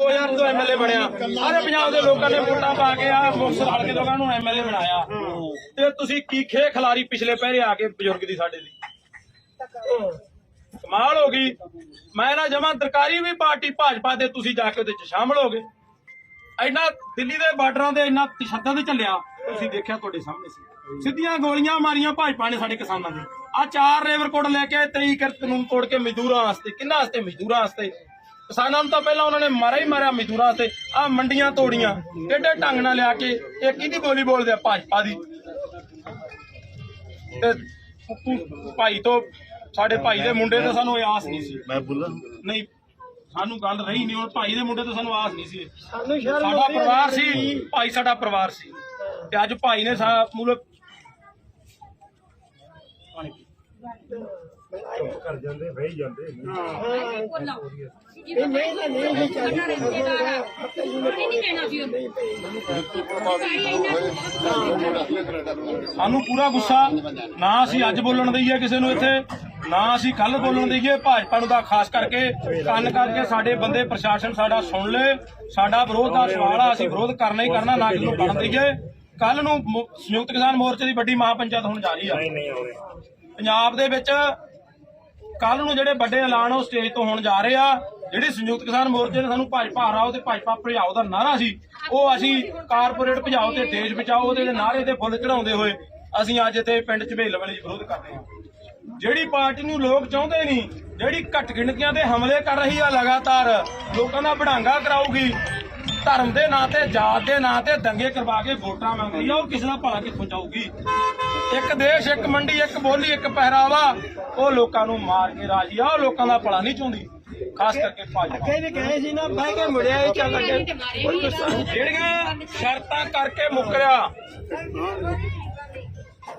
2000 ਤੋਂ ਐਮਐਲਏ ਬਣਿਆ। ਸਾਰੇ ਪੰਜਾਬ ਦੇ ਲੋਕਾਂ ਨੇ ਵੋਟਾਂ ਪਾ ਕੇ ਆ ਮੁਕਤਸਰ ਹਲਕੇ ਤੋਂ ਨੂੰ ਐਮਐਲਏ ਬਣਾਇਆ। ਤੇ ਤੁਸੀਂ ਕੀ ਖੇ ਖਿਲਾਰੀ ਪਿਛਲੇ ਪਹਿਰੇ ਆ ਕੇ ਬਜ਼ੁਰਗ ਦੀ ਸਾਡੇ ਦੀ ਕਮਾਲ ਹੋ ਗਈ। ਮੈਂ ਨਾ ਜਮਾਂ ਸਰਕਾਰੀ ਵੀ ਪਾਰਟੀ ਭਾਜਪਾ ਦੇ ਤੁਸੀਂ ਜਾ ਕੇ ਉਹਦੇ ਚ ਸ਼ਾਮਲ ਹੋ ਗਏ। ਇੰਨਾ ਦਿੱਲੀ ਦੇ ਬਾਰਡਰਾਂ ਤੇ ਇੰਨਾ ਤਸ਼ੱਦਦ ਚੱਲਿਆ ਤੁਸੀਂ ਦੇਖਿਆ ਤੁਹਾਡੇ ਸਾਹਮਣੇ ਸੀ। ਸਿੱਧੀਆਂ ਗੋਲੀਆਂ ਮਾਰੀਆਂ ਭਾਜਪਾ ਨੇ ਸਾਡੇ ਕਿਸਾਨਾਂ ਦੇ। ਆ ਚਾਰ ਰੇਵਰ ਕੋਡ ਲੈ ਕੇ ਆਏ 23 ਕਰ ਕਾਨੂੰਨ ਤੋੜ ਕੇ ਮਜ਼ਦੂਰਾਂ ਵਾਸਤੇ ਕਿੰਨਾ ਵਾਸਤੇ? ਮਜ਼ਦੂਰਾਂ ਵਾਸਤੇ। ਕਿਸਾਨਾਂ ਨੂੰ ਤਾਂ ਪਹਿਲਾਂ ਉਹਨਾਂ ਨੇ ਮਾਰਿਆ ਹੀ ਮਾਰਿਆ ਮਜ਼ਦੂਰਾਂ ਵਾਸਤੇ। ਆ ਮੰਡੀਆਂ ਤੋੜੀਆਂ ਟੇਢੇ ਢੰਗ ਨਾਲ ਲਿਆ ਕੇ ਇਹ ਕਿਹਦੀ ਬੋਲੀ ਬੋਲਦੇ ਆ ਭਾਜਪਾ ਦੀ? ਤੇ ਤੂੰ ਭਾਈ ਤੋਂ ਸਾਡੇ ਭਾਈ ਦੇ ਮੁੰਡੇ ਤੋਂ ਸਾਨੂੰ ਇਹ ਆਸ ਨਹੀਂ ਸੀ। ਮੈਂ ਬੋਲਾਂ? ਨਹੀਂ ਸਾਨੂੰ ਗੱਲ ਰਹੀ ਨਹੀਂ ਹੁਣ ਭਾਈ ਦੇ ਮੁੰਡੇ ਤੋਂ ਸਾਨੂੰ ਆਸ ਨਹੀਂ ਸੀ। ਸਾਡਾ ਪਰਿਵਾਰ ਸੀ ਭਾਈ ਸਾਡਾ ਪਰਿਵਾਰ ਸੀ। ਤੇ ਅੱਜ ਭਾਈ ਨੇ ਸਾ ਮੂਲ ਕਰ ਜਾਂਦੇ ਬਹਿ ਜਾਂਦੇ। ਇਹ ਨਹੀਂ ਤਾਂ ਨਹੀਂ ਹੀ। ਚਾਹੀਦਾ ਨਹੀਂ ਦੇਣਾ ਸੀ ਉਹਨੂੰ। ਸਾਨੂੰ ਪੂਰਾ ਗੁੱਸਾ। ਨਾ ਅਸੀਂ ਅੱਜ ਬੋਲਣ ਦਈਏ ਕਿਸੇ ਨੂੰ ਇੱਥੇ ਨਾ ਅਸੀਂ ਕੱਲ ਬੋਲਣ ਦਈਏ। ਭਾਜਪਾ ਨੂੰ ਤਾਂ ਖਾਸ ਕਰਕੇ ਕੰਨ ਕਰਕੇ ਸਾਡੇ ਬੰਦੇ ਪ੍ਰਸ਼ਾਸਨ ਸਾਡਾ ਸੁਣ ਲੇ। ਸਾਡਾ ਵਿਰੋਧ ਦਾ ਸਵਾਲ ਆ ਅਸੀਂ ਵਿਰੋਧ ਕਰਨਾ ਹੀ ਕਰਨਾ ਨਾ ਕਿਸੇ ਨੂੰ ਦਈਏ। ਕੱਲ ਨੂੰ ਮੁ- ਸੰਯੁਕਤ ਕਿਸਾਨ ਮੋਰਚੇ ਦੀ ਵੱਡੀ ਮਹਾਪੰਚਾਇਤ ਹੋਣ ਜਾ ਰਹੀ ਆ। ਨਹੀਂ ਨਹੀਂ ਆਉਣੇ। ਪੰਜਾਬ ਦੇ ਵਿੱਚ ਕੱਲ ਨੂੰ ਜਿਹੜੇ ਵੱਡੇ ਐਲਾਨ ਉਹ ਸਟੇਜ ਤੋਂ ਹੋਣ ਜਾ ਰਹੇ ਆ, ਜਿਹੜੀ ਸੰਯੁਕਤ ਕਿਸਾਨ ਮੋਰਚੇ ਨੇ ਸਾਨੂੰ ਭਾਜਪਾ ਹਰਾਓ ਤੇ ਭਾਜਪਾ ਭਜਾਓ ਦਾ ਨਾਰਾ ਸੀ, ਉਹ ਅਸੀਂ ਕਾਰਪੋਰੇਟ ਭਜਾਓ ਤੇ ਦੇਸ਼ ਬਚਾਓ, ਉਹਦੇ ਦੇ ਨਾਰੇ ਤੇ ਫੁੱਲ ਚੜਾਉਂਦੇ ਹੋਏ ਅਸੀਂ ਅੱਜ ਇੱਥੇ ਪਿੰਡ ਝਬੇਲ ਵਾਲੇ ਵਿਰੋਧ ਕਰਦੇ ਹਾਂ। ਜਿਹੜੀ ਪਾਰਟੀ ਨੂੰ ਲੋਕ ਚਾਹੁੰਦੇ ਨਹੀਂ, ਜਿਹੜੀ ਘੱਟ ਗਿਣਤੀਆਂ ਤੇ ਹਮਲੇ ਕਰ ਰਹੀ ਆ ਲਗਾਤਾਰ, ਲੋਕਾਂ ਦਾ ਬੜਾਂਗਾ ਕਰਾਊਗੀ ਧਰਮ ਦੇ ਨਾਂ ਤੇ ਜਾਤ ਦੇ ਨਾਂ ਤੇ ਦੰਗੇ ਕਰਵਾ ਕੇ ਵੋਟਾਂ ਮੰਗਦੀ ਆ ਉਹ ਕਿਸੇ ਦਾ ਭਲਾ ਕਿੱਥੋਂ ਜਾਊਗੀ? ਇੱਕ ਦੇਸ਼ ਇੱਕ ਮੰਡੀ ਇੱਕ ਬੋਲੀ ਇੱਕ ਪਹਿਰਾਵਾ ਉਹ ਲੋਕਾਂ ਨੂੰ ਮਾਰ ਕੇ ਰਾਜੀ ਆ ਉਹ ਲੋਕਾਂ ਦਾ ਭਲਾ ਨਹੀਂ ਚਾਹੁੰਦੀ। ਖਾਸ ਕਰਕੇ ਭਾਜਪਾ। ਕਹਿੰਦੇ ਕਹੇ ਸੀ ਨਾ ਬਹਿ ਕੇ ਮੁੜਿਆ ਇਹ ਚੱਲ ਕੇ ਜਿਹੜੀਆਂ ਸ਼ਰਤਾਂ ਕਰਕੇ ਮੁੱਕਰਿਆ।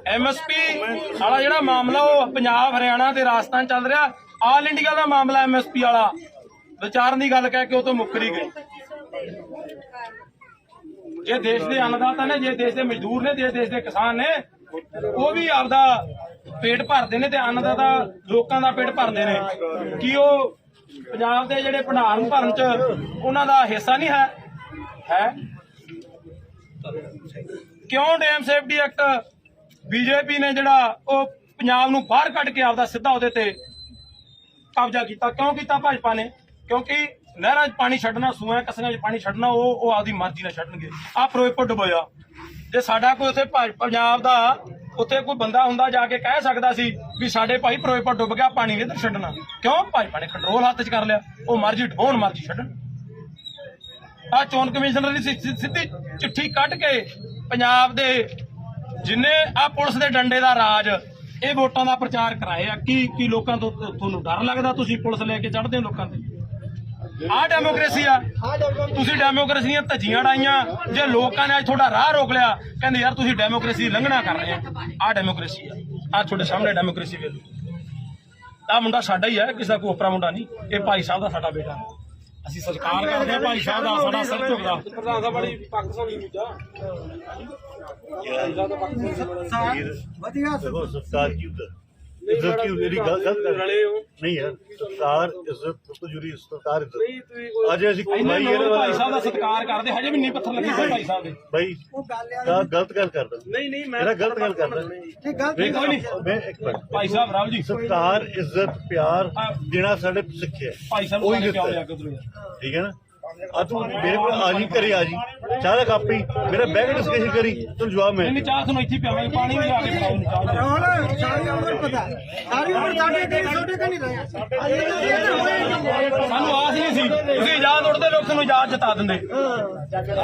ਐਮਐਸਪੀ ਵਾਲਾ ਜਿਹੜਾ ਮਾਮਲਾ ਉਹ ਪੰਜਾਬ ਹਰਿਆਣਾ ਤੇ ਰਾਜਸਥਾਨ ਚੱਲ ਰਿਹਾ। ਆਲ ਇੰਡੀਆ ਦਾ ਮਾਮਲਾ ਐਮਐਸਪੀ ਵਾਲਾ। ਵਿਚਾਰਨ ਦੀ ਗੱਲ ਕਹਿ ਕੇ ਉਹ ਤੋਂ ਮੁੱਕਰੀ ਗਈ। ਜੇ ਦੇਸ਼ ਦੇ ਅੰਨਦਾਤਾ ਨੇ, ਜੇ ਦੇਸ਼ ਦੇ ਮਜ਼ਦੂਰ ਨੇ, ਜੇ ਦੇਸ਼ ਦੇ ਕਿਸਾਨ ਨੇ, ਉਹ ਵੀ ਆਪਦਾ ਪੇਟ ਭਰਦੇ ਨੇ ਤੇ ਅੰਨਦਾਤਾ ਲੋਕਾਂ ਦਾ ਪੇਟ ਭਰਦੇ ਨੇ। ਕੀ ਉਹ ਪੰਜਾਬ ਦੇ ਜਿਹੜੇ ਭੰਡਾਰਨ ਭਰਨ ਚ ਉਹਨਾਂ ਦਾ ਹਿੱਸਾ ਨਹੀਂ ਹੈ? ਹੈ? ਕਿਉਂ ਡੈਮ ਸੇਫਟੀ ਐਕਟ ਬੀਜੇਪੀ ਨੇ ਜਿਹੜਾ ਉਹ ਪੰਜਾਬ ਨੂੰ ਬਾਹਰ ਕੱਢ ਕੇ ਆਪਦਾ ਸਿੱਧਾ ਉਹਦੇ ਤੇ ਕਬਜ਼ਾ ਕੀਤਾ? ਕਿਉਂ ਕੀਤਾ ਭਾਜਪਾ ਨੇ? ਕਿਉਂਕਿ ਨਹਿਰਾਂ 'ਚ ਪਾਣੀ ਛੱਡਣਾ, ਸੂਆਂ ਕਸੀਆਂ 'ਚ ਪਾਣੀ ਛੱਡਣਾ, ਉਹ ਉਹ ਆਪਦੀ ਮਰਜ਼ੀ ਨਾਲ ਛੱਡਣਗੇ। ਆ ਫਿਰੋਜ਼ਪੁਰ ਡੁਬੋਇਆ। ਜੇ ਸਾਡਾ ਕੋਈ ਉੱਥੇ ਪੰਜਾਬ ਦਾ, ਉੱਥੇ ਕੋਈ ਬੰਦਾ ਹੁੰਦਾ ਜਾ ਕੇ ਕਹਿ ਸਕਦਾ ਸੀ ਵੀ ਸਾਡੇ ਭਾਈ ਫਿਰੋਜ਼ਪੁਰ ਡੁੱਬ ਗਿਆ, ਪਾਣੀ ਨਹੀਂ ਇੱਧਰ ਛੱਡਣਾ। ਕਿਉਂ? ਭਾਜਪਾ ਨੇ ਕੰਟਰੋਲ ਹੱਥ 'ਚ ਕਰ ਲਿਆ। ਉਹ ਮਰਜ਼ੀ ਢੋਣ, ਮਰਜ਼ੀ ਛੱਡਣ। ਆ ਚੋਣ ਕਮਿਸ਼ਨਰ ਦੀ ਸਿੱਧੀ ਚਿੱਠੀ ਕੱਢ ਕੇ ਪੰਜਾਬ ਦੇ ਜਿੰਨੇ ਆ ਪੁਲਿਸ ਦੇ ਡੰਡੇ ਦਾ ਰਾਜ, ਇਹ ਵੋਟਾਂ ਦਾ ਪ੍ਰਚਾਰ ਕਰਾਏ ਆ। ਕੀ ਕੀ ਲੋਕਾਂ ਤੋਂ, ਤੁਹਾਨੂੰ ਡਰ ਲੱਗਦਾ ਤੁਸੀਂ ਪੁਲਿਸ ਲੈ ਕੇ ਚੜਦੇ ਹੋ ਲੋਕਾਂ ਤੇ? ਆ ਡੈਮੋਕ੍ਰੇਸੀ ਆ। ਤੁਸੀਂ ਡੈਮੋਕ੍ਰੇਸੀ ਦੀਆਂ ਧੱਜੀਆਂ ਡਾਈਆਂ ਜੇ ਲੋਕਾਂ ਨੇ ਅੱਜ ਤੁਹਾਡਾ ਰਾਹ ਰੋਕ ਲਿਆ, ਕਹਿੰਦੇ ਯਾਰ ਤੁਸੀਂ ਡੈਮੋਕ੍ਰੇਸੀ ਦੀ ਲੰਘਣਾ ਕਰ ਰਹੇ ਆ। ਆ ਡੈਮੋਕ੍ਰੇਸੀ ਆ। ਆ ਤੁਹਾਡੇ ਸਾਹਮਣੇ ਡੈਮੋਕ੍ਰੇਸੀ ਵੇਲੋ ਆ ਮੁੰਡਾ ਸਾਡਾ ਹੀ ਹੈ ਕਿਸੇ ਦਾ ਕੋਈ ਉਪਰਾ ਮੁੰਡਾ ਨਹੀਂ। ਇਹ ਭਾਈ ਸਾਹਿਬ ਦਾ ਸਾਡਾ ਬੇਟਾ। ਅਸੀਂ ਸਤਿਕਾਰ ਕਰਦੇ ਆ ਭਾਈ ਸਾਹਿਬ ਦਾ, ਸਾਡਾ ਸਿਰ ਝੁਕਦਾ। ਪ੍ਰਧਾਨ ਸਾਹਿਬ ਬੜੀ ਪਾਕਿਸਤਾਨੀ ਦੂਜਾ ਵਧੀਆ ਦੇਖੋ ਸਰਕਾਰ ਕੀ ਹੁੰਦਾ? ਇੱਜ਼ਤ ਕੀ? ਮੇਰੀ ਗੱਲ ਗਲਤ ਕਰ ਰਲੇ ਹੋ। ਨਹੀਂ ਯਾਰ ਸਰਕਾਰ ਇੱਜ਼ਤ ਤੋਂ ਜ਼ਰੂਰੀ ਸਰਕਾਰ ਇੱਜ਼ਤ। ਨਹੀਂ ਤੁਸੀਂ ਅੱਜ ਅਸੀਂ ਇੰਨੇ ਭਾਈ ਸਾਹਿਬ ਦਾ ਸਤਿਕਾਰ ਕਰਦੇ ਹਜੇ ਵੀ ਨਹੀਂ ਪੱਥਰ ਲੱਗੇ ਹੋਏ ਭਾਈ ਸਾਹਿਬ ਦੇ। ਭਾਈ ਉਹ ਗੱਲ ਗਲਤ ਗੱਲ ਕਰਦਾ ਨਹੀਂ ਨਹੀਂ ਮੇਰਾ ਗਲਤ ਗੱਲ ਕਰਦਾ ਇਹ ਗਲਤ ਕੋਈ ਨਹੀਂ। ਮੈਂ ਇੱਕ ਮਿੰਟ। ਭਾਈ ਸਾਹਿਬ ਰਾਮ ਜੀ। ਸਰਕਾਰ ਇੱਜ਼ਤ ਪਿਆਰ ਦੇਣਾ ਸਾਡੇ ਸਿੱਖਿਆ। ਭਾਈ ਸਾਹਿਬ ਉਹੀ ਦਿੱਤਾ ਠੀਕ ਹੈ ਨਾ? ਆ ਤੂੰ ਮੇਰੇ ਕੋਲ ਆ ਜੀ ਘਰੇ ਆ ਜੀ ਚਾਹ ਦਾ ਕੱਪ ਹੀ। ਮੇਰਾ ਬੈਗ ਡਿਸਕਸ਼ਨ ਕਰੀ ਤੈਨੂੰ ਜਵਾਬ ਨਹੀਂ ਮੈਂ ਨਹੀਂ ਚਾਹ ਤੁਹਾਨੂੰ ਇੱਥੇ ਹੀ ਪਿਆਵਾਂਗੇ ਪਾਣੀ ਵੀ ਆ ਕੇ ਪਿਲਾਓ ਨੂੰ ਚਾਹ ਲਿਆਓ। ਹੁਣ ਸਾਰੀ ਉਮਰ ਪਤਾ। ਸਾਰੀ ਉਮਰ ਸਾਡੇ ਤੇ ਛੋਟੇ ਕਾ ਨਹੀਂ ਰਿਹਾ। ਸਾਨੂੰ ਆਸ ਨਹੀਂ ਸੀ। ਤੁਸੀਂ ਇਜਾਜ਼ਤ ਉੜਦੇ ਲੋਕ ਤੁਹਾਨੂੰ ਇਜਾਜ਼ਤ ਜਤਾ ਦਿੰਦੇ।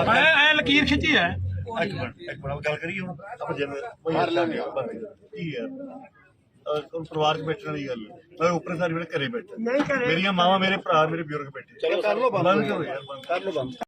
ਮੈਂ ਐ ਲਕੀਰ ਖਿੱਚੀ ਐ ਇੱਕ ਮਿੰਟ ਇੱਕ ਮਿੰਟ ਗੱਲ ਕਰੀਏ ਹੁਣ। ਆਪਾਂ ਜਿਵੇਂ ਮਾਰ ਲਾਂਗੇ ਕੀ ਯਾਰ ਅਹ ਕੋਈ ਪਰਿਵਾਰ 'ਚ ਬੈਠਣ ਵਾਲੀ ਗੱਲ। ਹੈ। ਮੈਂ ਉੱਪਰ ਸਾਰੀ ਵੇਲੇ ਘਰੇ ਬੈਠਾ। ਨਹੀਂ ਕਰੇ ਮੇਰੀਆਂ ਮਾਵਾਂ ਮੇਰੇ ਭਰਾ ਮੇਰੇ ਬਜ਼ੁਰਗ ਬੈਠੇ। ਚਲੋ ਕਰ। ਲਓ ਬੰਦ ਕਰੋ। ਯਾਰ ਬੰਦ ਕਰ ਲਓ ਬੰਦ।